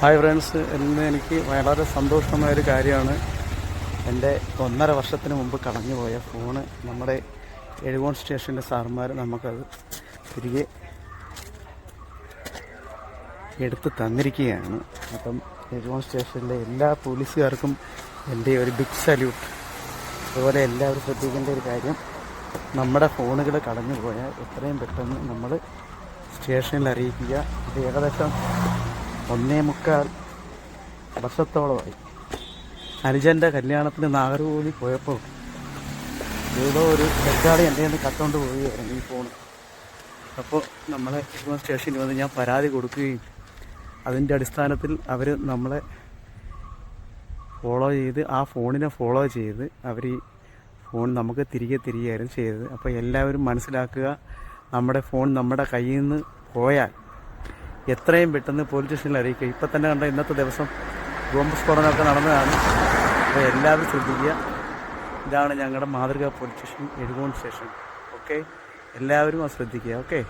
Hi friends ഇന്ന് എനിക്ക് വളരെ സന്തോഷമായ ഒരു കാര്യമാണ്. എന്റെ ഒന്നര വർഷത്തിന് മുമ്പ് കളഞ്ഞുപോയ ഫോണ് നമ്മുടെ എഴുകോൺ സ്റ്റേഷന്റെ സാർമാർ നമുക്കത് തിരികെ എടുത്ത് തന്നിരിക്കുകയാണ്. അപ്പം എഴുകോൺ സ്റ്റേഷനിലെ എല്ലാ പോലീസുകാർക്കും എന്റെ ഒരു ബിഗ് സല്യൂട്ട് അതുപോലെ എല്ലാവരും ശ്രദ്ധിക്കേണ്ട ഒരു കാര്യം നമ്മുടെ ഫോണുകൾ കളഞ്ഞു പോയാൽ എത്രയും പെട്ടെന്ന് നമ്മൾ സ്റ്റേഷനിൽ അറിയിക്കുക. ഇത് ഏകദേശം ഒന്നേ മുക്കാൽ വർഷത്തോളമായി. അനുജന്റെ കല്യാണത്തിന് നാഗർകോവിലിൽ പോയപ്പോൾ ഏതോ ഒരു തെറ്റാളി എന്റെ നിന്ന് കത്തോണ്ട് പോവുകയായിരുന്നു ഈ ഫോൺ അപ്പോൾ നമ്മളെ സ്റ്റേഷനിൽ വന്ന് ഞാൻ പരാതി കൊടുക്കുകയും അതിന്റെ അടിസ്ഥാനത്തിൽ അവർ നമ്മളെ ഫോളോ ചെയ്ത് ആ ഫോണിനെ ഫോളോ ചെയ്ത് അവർ ഈ ഫോൺ നമുക്ക് തിരികെ തിരികെയായിരുന്നു ചെയ്തത്. അപ്പോൾ എല്ലാവരും മനസ്സിലാക്കുക നമ്മുടെ ഫോൺ നമ്മുടെ കയ്യിൽ നിന്ന് പോയാൽ എത്രയും പെട്ടെന്ന് പോലീസ് സ്റ്റേഷനിൽ അറിയിക്കുക. ഇപ്പം തന്നെ കണ്ട ഇന്നത്തെ ദിവസം ബോംബ് സ്ഫോടനമൊക്കെ നടന്നതാണ്. അപ്പോൾ എല്ലാവരും ശ്രദ്ധിക്കുക. ഇതാണ് ഞങ്ങളുടെ മാതൃകാ police station Ezhukone station okay എല്ലാവരും അത് ശ്രദ്ധിക്കുക. ഓക്കെ